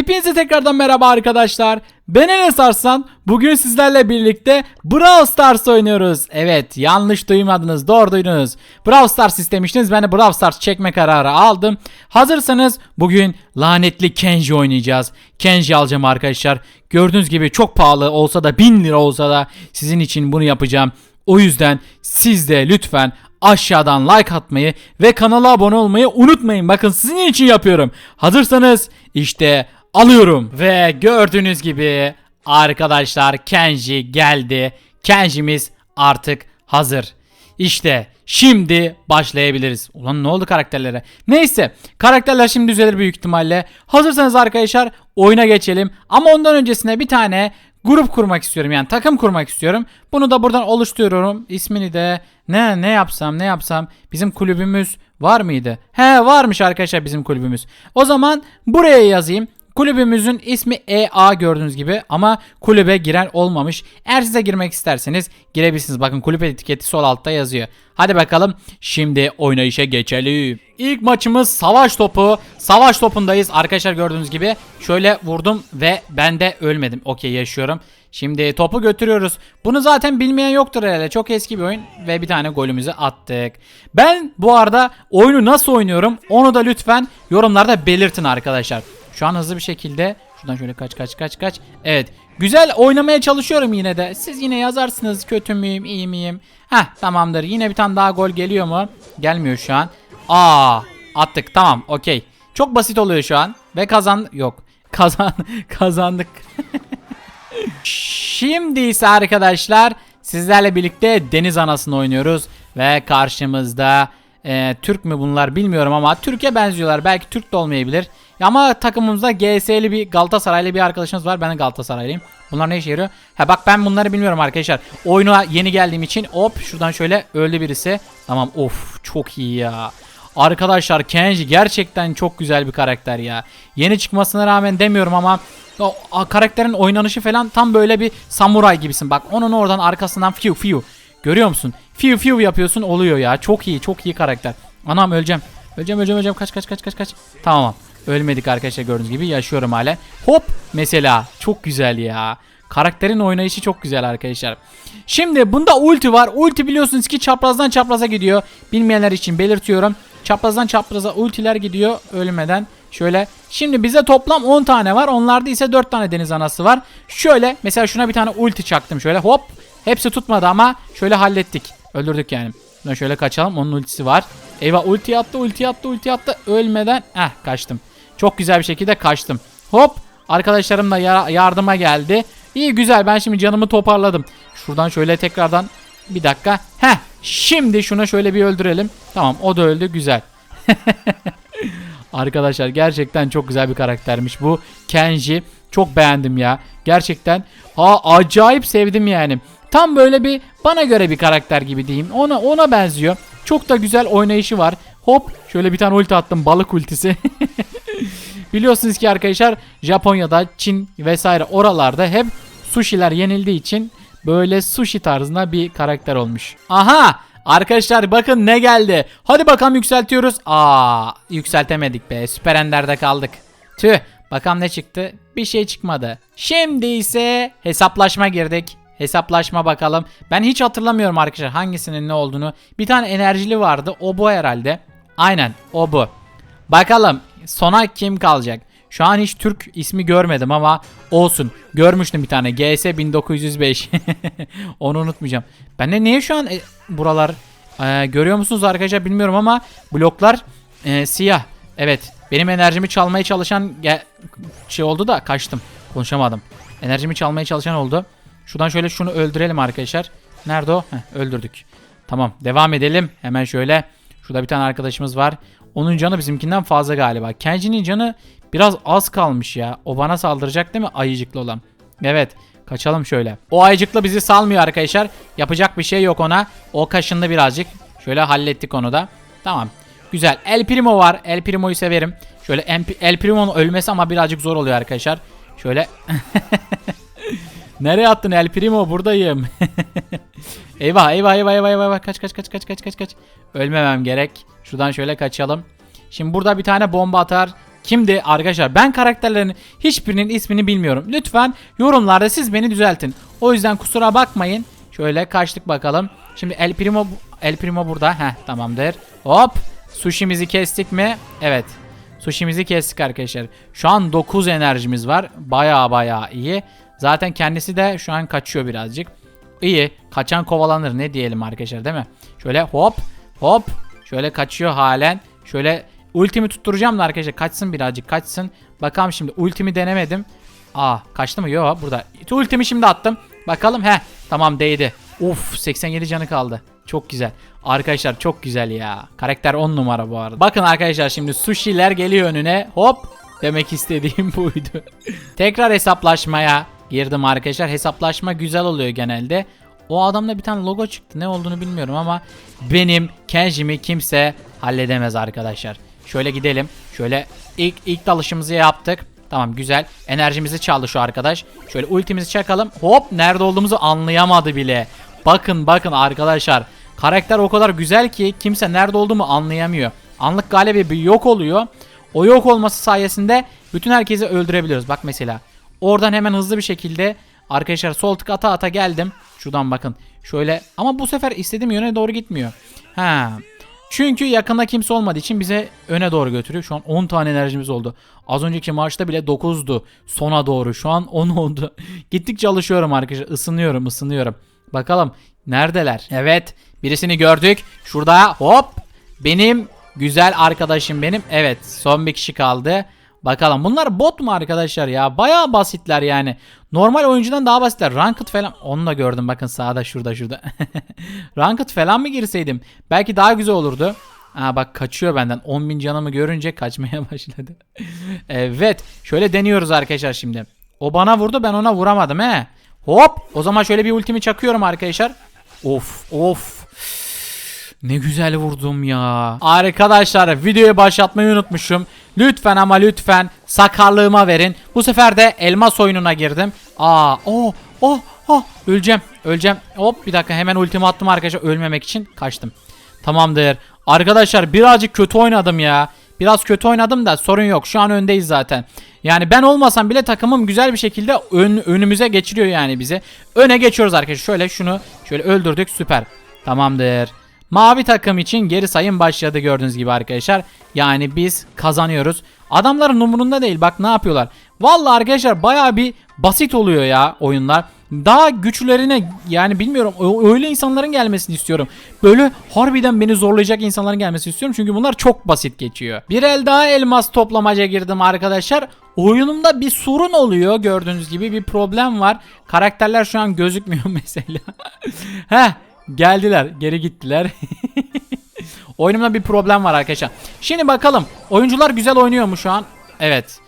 Hepinize tekrardan merhaba arkadaşlar. Ben Enes Arslan. Bugün sizlerle birlikte Brawl Stars oynuyoruz. Evet yanlış duymadınız doğru duydunuz. Brawl Stars istemiştiniz ben de Brawl Stars çekme kararı aldım. Hazırsanız bugün lanetli Kenji oynayacağız. Kenji alacağım arkadaşlar. Gördüğünüz gibi çok pahalı olsa da 1000 lira olsa da sizin için bunu yapacağım. O yüzden siz de lütfen aşağıdan like atmayı ve kanala abone olmayı unutmayın. Bakın sizin için yapıyorum. Hazırsanız işte alıyorum. Ve gördüğünüz gibi arkadaşlar Kenji geldi. Kenji'miz artık hazır. İşte şimdi başlayabiliriz. Ulan ne oldu karakterlere? Neyse karakterler şimdi düzelir büyük ihtimalle. Hazırsanız arkadaşlar oyuna geçelim. Ama ondan öncesine bir tane grup kurmak istiyorum yani takım kurmak istiyorum. Bunu da buradan oluşturuyorum. İsmini de ne ne yapsam ne yapsam bizim kulübümüz var mıydı? He varmış arkadaşlar bizim kulübümüz. O zaman buraya yazayım. Kulübümüzün ismi EA gördüğünüz gibi ama kulübe giren olmamış. Eğer size girmek isterseniz girebilirsiniz. Bakın kulüp etiketi sol altta yazıyor. Hadi bakalım şimdi oynayışa geçelim. İlk maçımız savaş topu. Savaş topundayız. Arkadaşlar gördüğünüz gibi şöyle vurdum ve ben de ölmedim. Okey yaşıyorum. Şimdi topu götürüyoruz. Bunu zaten bilmeyen yoktur herhalde. Çok eski bir oyun ve bir tane golümüzü attık. Ben bu arada oyunu nasıl oynuyorum onu da lütfen yorumlarda belirtin arkadaşlar. Şu an hızlı bir şekilde şuradan şöyle kaç kaç kaç kaç. Evet. Güzel oynamaya çalışıyorum yine de. Siz yine yazarsınız kötü müyüm, iyi miyim? Heh tamamdır. Yine bir tane daha gol geliyor mu? Gelmiyor şu an. Aa attık. Tamam. Okey. Çok basit oluyor şu an ve kazan yok. Kazan kazandık. Şimdi ise arkadaşlar sizlerle birlikte deniz anasını oynuyoruz ve karşımızda e, Türk mü bunlar bilmiyorum ama Türkiye benziyorlar. Belki Türk de olmayabilir. Ama takımımızda GS'li bir Galatasaraylı bir arkadaşımız var. Ben de Galatasaraylıyım. Bunlar ne işe yarıyor? Ha bak ben bunları bilmiyorum arkadaşlar. Oyuna yeni geldiğim için hop şuradan şöyle öldü birisi. Tamam of çok iyi ya. Arkadaşlar Kenji gerçekten çok güzel bir karakter ya. Yeni çıkmasına rağmen demiyorum ama o, karakterin oynanışı falan tam böyle bir samuray gibisin. Bak onun oradan arkasından fiu fiu. Görüyor musun? Fiu fiu yapıyorsun oluyor ya. Çok iyi çok iyi karakter. Anam öleceğim. Öleceğim öleceğim öleceğim. Kaç kaç kaç kaç kaç. Tamam. Ölmedik arkadaşlar gördüğünüz gibi yaşıyorum hala. Hop mesela çok güzel ya. Karakterin oynayışı çok güzel arkadaşlar. Şimdi bunda ulti var. Ulti biliyorsunuz ki çaprazdan çapraza gidiyor. Bilmeyenler için belirtiyorum. Çaprazdan çapraza ultiler gidiyor ölmeden. Şöyle şimdi bize toplam 10 tane var. Onlarda ise 4 tane deniz anası var. Şöyle mesela şuna bir tane ulti çaktım şöyle hop. Hepsi tutmadı ama şöyle hallettik. Öldürdük yani. Buna şöyle kaçalım. Onun ultisi var. Eyvah ulti attı ulti attı ulti attı. Ölmeden eh kaçtım. Çok güzel bir şekilde kaçtım. Hop arkadaşlarım da ya- yardıma geldi. İyi güzel ben şimdi canımı toparladım. Şuradan şöyle tekrardan bir dakika. Heh şimdi şuna şöyle bir öldürelim. Tamam o da öldü güzel. Arkadaşlar gerçekten çok güzel bir karaktermiş bu. Kenji çok beğendim ya. Gerçekten ha acayip sevdim yani. Tam böyle bir bana göre bir karakter gibi diyeyim. Ona ona benziyor. Çok da güzel oynayışı var. Hop şöyle bir tane ulti attım balık ultisi. Biliyorsunuz ki arkadaşlar Japonya'da, Çin vesaire oralarda hep sushi'ler yenildiği için böyle sushi tarzında bir karakter olmuş. Aha! Arkadaşlar bakın ne geldi. Hadi bakalım yükseltiyoruz. Aa, yükseltemedik be. Süper Ender'de kaldık. Tüh. Bakalım ne çıktı? Bir şey çıkmadı. Şimdi ise hesaplaşma girdik. Hesaplaşma bakalım. Ben hiç hatırlamıyorum arkadaşlar hangisinin ne olduğunu. Bir tane enerjili vardı. O bu herhalde. Aynen o bu. Bakalım sona kim kalacak? Şu an hiç Türk ismi görmedim ama olsun. Görmüştüm bir tane GS 1905. Onu unutmayacağım. Ben de niye şu an e, buralar e, görüyor musunuz arkadaşlar bilmiyorum ama bloklar e, siyah. Evet benim enerjimi çalmaya çalışan şey oldu da kaçtım. Konuşamadım. Enerjimi çalmaya çalışan oldu. Şuradan şöyle şunu öldürelim arkadaşlar. Nerede o? Heh, öldürdük. Tamam devam edelim. Hemen şöyle. Şurada bir tane arkadaşımız var. Onun canı bizimkinden fazla galiba. Kenji'nin canı biraz az kalmış ya. O bana saldıracak değil mi ayıcıklı olan? Evet. Kaçalım şöyle. O ayıcıklı bizi salmıyor arkadaşlar. Yapacak bir şey yok ona. O kaşındı birazcık. Şöyle hallettik onu da. Tamam. Güzel. El Primo var. El Primo'yu severim. Şöyle El- Primo'nun ölmesi ama birazcık zor oluyor arkadaşlar. Şöyle. Nereye attın El Primo? Buradayım. eyvah eyvah eyvah eyvah eyvah. Kaç kaç kaç kaç kaç kaç kaç. Ölmemem gerek. Şuradan şöyle kaçalım. Şimdi burada bir tane bomba atar. Şimdi arkadaşlar ben karakterlerin hiçbirinin ismini bilmiyorum. Lütfen yorumlarda siz beni düzeltin. O yüzden kusura bakmayın. Şöyle kaçtık bakalım. Şimdi El Primo El Primo burada. Heh tamamdır. Hop. Sushi'mizi kestik mi? Evet. Sushi'mizi kestik arkadaşlar. Şu an 9 enerjimiz var. Baya baya iyi. Zaten kendisi de şu an kaçıyor birazcık. İyi. Kaçan kovalanır ne diyelim arkadaşlar değil mi? Şöyle hop hop. Şöyle kaçıyor halen. Şöyle ultimi tutturacağım da arkadaşlar kaçsın birazcık kaçsın. Bakalım şimdi ultimi denemedim. Aa kaçtı mı? Yok burada. Ultimi şimdi attım. Bakalım he tamam değdi. Uf 87 canı kaldı. Çok güzel. Arkadaşlar çok güzel ya. Karakter 10 numara bu arada. Bakın arkadaşlar şimdi sushi'ler geliyor önüne. Hop demek istediğim buydu. Tekrar hesaplaşmaya girdim arkadaşlar. Hesaplaşma güzel oluyor genelde. O adamda bir tane logo çıktı. Ne olduğunu bilmiyorum ama benim Kenji'mi kimse halledemez arkadaşlar. Şöyle gidelim. Şöyle ilk ilk dalışımızı yaptık. Tamam güzel. Enerjimizi çaldı şu arkadaş. Şöyle ultimizi çakalım. Hop nerede olduğumuzu anlayamadı bile. Bakın bakın arkadaşlar. Karakter o kadar güzel ki kimse nerede olduğumu anlayamıyor. Anlık galibi yok oluyor. O yok olması sayesinde bütün herkesi öldürebiliyoruz. Bak mesela. Oradan hemen hızlı bir şekilde arkadaşlar sol tık ata ata geldim. Şuradan bakın. Şöyle ama bu sefer istediğim yöne doğru gitmiyor. Ha. Çünkü yakında kimse olmadığı için bize öne doğru götürüyor. Şu an 10 tane enerjimiz oldu. Az önceki maçta bile 9'du. Sona doğru. Şu an 10 oldu. Gittikçe alışıyorum arkadaşlar. Isınıyorum, ısınıyorum. Bakalım neredeler? Evet. Birisini gördük. Şurada hop. Benim güzel arkadaşım benim. Evet. Son bir kişi kaldı. Bakalım bunlar bot mu arkadaşlar ya? Bayağı basitler yani. Normal oyuncudan daha basitler. Ranked falan. Onu da gördüm bakın sağda şurada şurada. Ranked falan mı girseydim? Belki daha güzel olurdu. Aa bak kaçıyor benden. 10.000 canımı görünce kaçmaya başladı. evet. Şöyle deniyoruz arkadaşlar şimdi. O bana vurdu ben ona vuramadım he. Hop. O zaman şöyle bir ultimi çakıyorum arkadaşlar. Of of. Ne güzel vurdum ya. Arkadaşlar videoyu başlatmayı unutmuşum. Lütfen ama lütfen sakarlığıma verin. Bu sefer de elmas oyununa girdim. Aa, oh, oh, oh. Öleceğim, öleceğim. Hop bir dakika hemen ultimi attım arkadaşlar ölmemek için kaçtım. Tamamdır. Arkadaşlar birazcık kötü oynadım ya. Biraz kötü oynadım da sorun yok. Şu an öndeyiz zaten. Yani ben olmasam bile takımım güzel bir şekilde ön, önümüze geçiriyor yani bize. Öne geçiyoruz arkadaşlar. Şöyle şunu şöyle öldürdük. Süper. Tamamdır. Mavi takım için geri sayım başladı gördüğünüz gibi arkadaşlar. Yani biz kazanıyoruz. Adamların umurunda değil. Bak ne yapıyorlar. Vallahi arkadaşlar baya bir basit oluyor ya oyunlar. Daha güçlerine yani bilmiyorum öyle insanların gelmesini istiyorum. Böyle harbiden beni zorlayacak insanların gelmesini istiyorum. Çünkü bunlar çok basit geçiyor. Bir el daha elmas toplamaca girdim arkadaşlar. Oyunumda bir sorun oluyor gördüğünüz gibi bir problem var. Karakterler şu an gözükmüyor mesela. Heh geldiler geri gittiler. Oyunumda bir problem var arkadaşlar. Şimdi bakalım oyuncular güzel oynuyor mu şu an? Evet.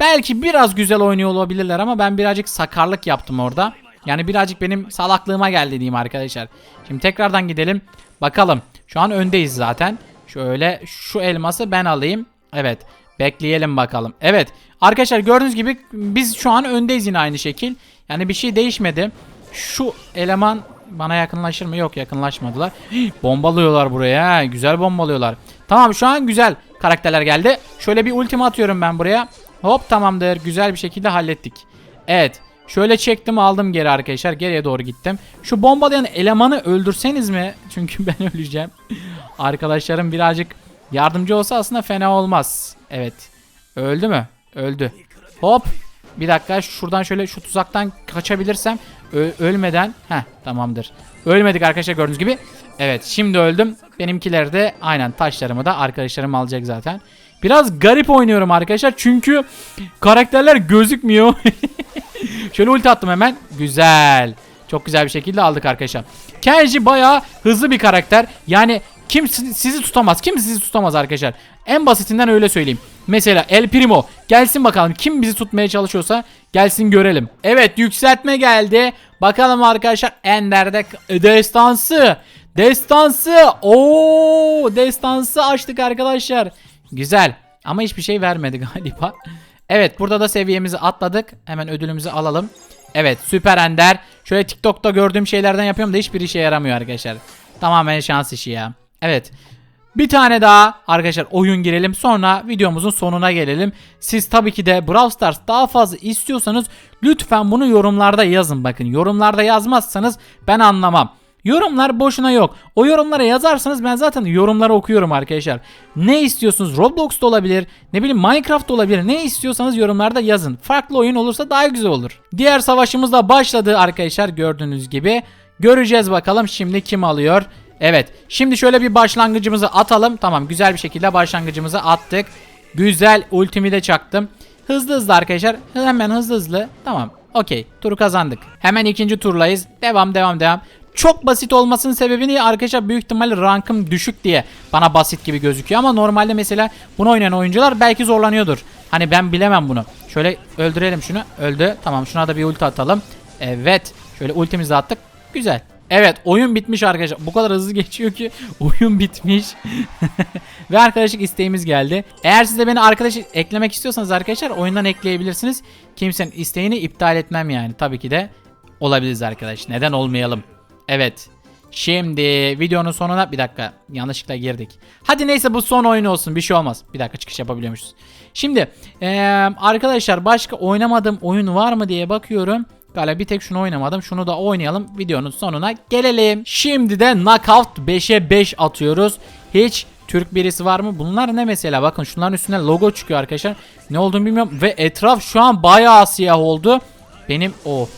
Belki biraz güzel oynuyor olabilirler ama ben birazcık sakarlık yaptım orada. Yani birazcık benim salaklığıma geldi diyeyim arkadaşlar. Şimdi tekrardan gidelim. Bakalım. Şu an öndeyiz zaten. Şöyle şu elması ben alayım. Evet. Bekleyelim bakalım. Evet. Arkadaşlar gördüğünüz gibi biz şu an öndeyiz yine aynı şekil. Yani bir şey değişmedi. Şu eleman bana yakınlaşır mı? Yok yakınlaşmadılar. Bombalıyorlar buraya. Güzel bombalıyorlar. Tamam şu an güzel karakterler geldi. Şöyle bir ultima atıyorum ben buraya. Hop tamamdır. Güzel bir şekilde hallettik. Evet. Şöyle çektim aldım geri arkadaşlar. Geriye doğru gittim. Şu bombalayan elemanı öldürseniz mi? Çünkü ben öleceğim. Arkadaşlarım birazcık yardımcı olsa aslında fena olmaz. Evet. Öldü mü? Öldü. Hop. Bir dakika şuradan şöyle şu tuzaktan kaçabilirsem Ö- ölmeden. Heh tamamdır. Ölmedik arkadaşlar gördüğünüz gibi. Evet şimdi öldüm. Benimkiler de aynen taşlarımı da arkadaşlarım alacak zaten. Biraz garip oynuyorum arkadaşlar çünkü karakterler gözükmüyor. Şöyle ulti attım hemen. Güzel. Çok güzel bir şekilde aldık arkadaşlar. Kenji bayağı hızlı bir karakter. Yani kim sizi tutamaz. Kim sizi tutamaz arkadaşlar. En basitinden öyle söyleyeyim. Mesela El Primo gelsin bakalım kim bizi tutmaya çalışıyorsa gelsin görelim. Evet yükseltme geldi. Bakalım arkadaşlar Ender'de destansı. Destansı. Oo destansı açtık arkadaşlar. Güzel. Ama hiçbir şey vermedi galiba. Evet burada da seviyemizi atladık. Hemen ödülümüzü alalım. Evet süper ender. Şöyle TikTok'ta gördüğüm şeylerden yapıyorum da hiçbir işe yaramıyor arkadaşlar. Tamamen şans işi ya. Evet. Bir tane daha arkadaşlar oyun girelim sonra videomuzun sonuna gelelim. Siz tabii ki de Brawl Stars daha fazla istiyorsanız lütfen bunu yorumlarda yazın bakın. Yorumlarda yazmazsanız ben anlamam. Yorumlar boşuna yok. O yorumlara yazarsanız ben zaten yorumları okuyorum arkadaşlar. Ne istiyorsunuz? Roblox'ta olabilir. Ne bileyim Minecraft olabilir. Ne istiyorsanız yorumlarda yazın. Farklı oyun olursa daha güzel olur. Diğer savaşımız da başladı arkadaşlar gördüğünüz gibi. Göreceğiz bakalım şimdi kim alıyor. Evet şimdi şöyle bir başlangıcımızı atalım. Tamam güzel bir şekilde başlangıcımızı attık. Güzel ultimi de çaktım. Hızlı hızlı arkadaşlar. Hemen hızlı hızlı. Tamam. Okey. Turu kazandık. Hemen ikinci turlayız. Devam devam devam. Çok basit olmasının sebebini arkadaşlar büyük ihtimalle rankım düşük diye bana basit gibi gözüküyor ama normalde mesela bunu oynayan oyuncular belki zorlanıyordur. Hani ben bilemem bunu. Şöyle öldürelim şunu. Öldü. Tamam şuna da bir ulti atalım. Evet. Şöyle ultimizi attık. Güzel. Evet oyun bitmiş arkadaşlar. Bu kadar hızlı geçiyor ki oyun bitmiş. Ve arkadaşlık isteğimiz geldi. Eğer siz de beni arkadaş eklemek istiyorsanız arkadaşlar oyundan ekleyebilirsiniz. Kimsenin isteğini iptal etmem yani. Tabii ki de olabiliriz arkadaş. Neden olmayalım? Evet. Şimdi videonun sonuna bir dakika yanlışlıkla girdik. Hadi neyse bu son oyun olsun bir şey olmaz. Bir dakika çıkış yapabiliyormuşuz. Şimdi eee, arkadaşlar başka oynamadığım oyun var mı diye bakıyorum. Galiba bir tek şunu oynamadım. Şunu da oynayalım. Videonun sonuna gelelim. Şimdi de Knockout 5'e 5 atıyoruz. Hiç Türk birisi var mı? Bunlar ne mesela? Bakın şunların üstüne logo çıkıyor arkadaşlar. Ne olduğunu bilmiyorum. Ve etraf şu an bayağı siyah oldu. Benim o.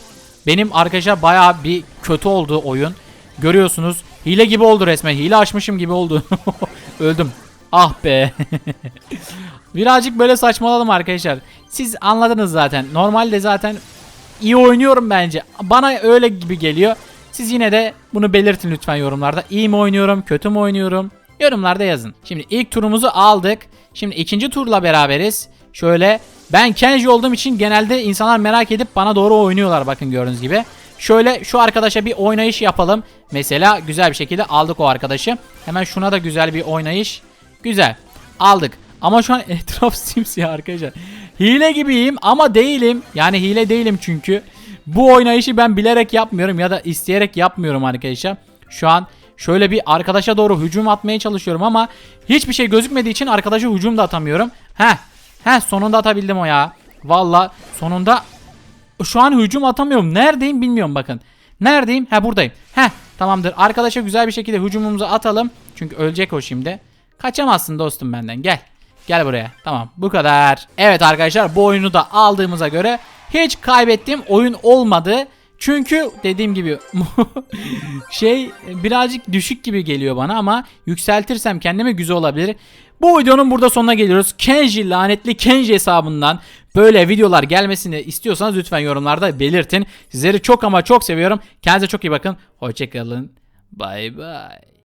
Benim arkadaşlar bayağı bir kötü oldu oyun. Görüyorsunuz. Hile gibi oldu resmen. Hile açmışım gibi oldu. Öldüm. Ah be. Birazcık böyle saçmaladım arkadaşlar. Siz anladınız zaten. Normalde zaten iyi oynuyorum bence. Bana öyle gibi geliyor. Siz yine de bunu belirtin lütfen yorumlarda. İyi mi oynuyorum, kötü mü oynuyorum? Yorumlarda yazın. Şimdi ilk turumuzu aldık. Şimdi ikinci turla beraberiz. Şöyle ben Kenji olduğum için genelde insanlar merak edip bana doğru oynuyorlar bakın gördüğünüz gibi. Şöyle şu arkadaşa bir oynayış yapalım. Mesela güzel bir şekilde aldık o arkadaşı. Hemen şuna da güzel bir oynayış. Güzel. Aldık. Ama şu an etraf simsiyah arkadaşlar. Hile gibiyim ama değilim. Yani hile değilim çünkü. Bu oynayışı ben bilerek yapmıyorum ya da isteyerek yapmıyorum arkadaşlar. Şu an şöyle bir arkadaşa doğru hücum atmaya çalışıyorum ama hiçbir şey gözükmediği için arkadaşa hücum da atamıyorum. Heh. Heh sonunda atabildim o ya. Valla sonunda şu an hücum atamıyorum. Neredeyim bilmiyorum bakın. Neredeyim? Ha buradayım. Heh tamamdır. Arkadaşa güzel bir şekilde hücumumuzu atalım. Çünkü ölecek o şimdi. Kaçamazsın dostum benden. Gel. Gel buraya. Tamam bu kadar. Evet arkadaşlar bu oyunu da aldığımıza göre hiç kaybettiğim oyun olmadı. Çünkü dediğim gibi şey birazcık düşük gibi geliyor bana ama yükseltirsem kendime güzel olabilir. Bu videonun burada sonuna geliyoruz. Kenji lanetli Kenji hesabından böyle videolar gelmesini istiyorsanız lütfen yorumlarda belirtin. Sizleri çok ama çok seviyorum. Kendinize çok iyi bakın. Hoşçakalın. Bay bay.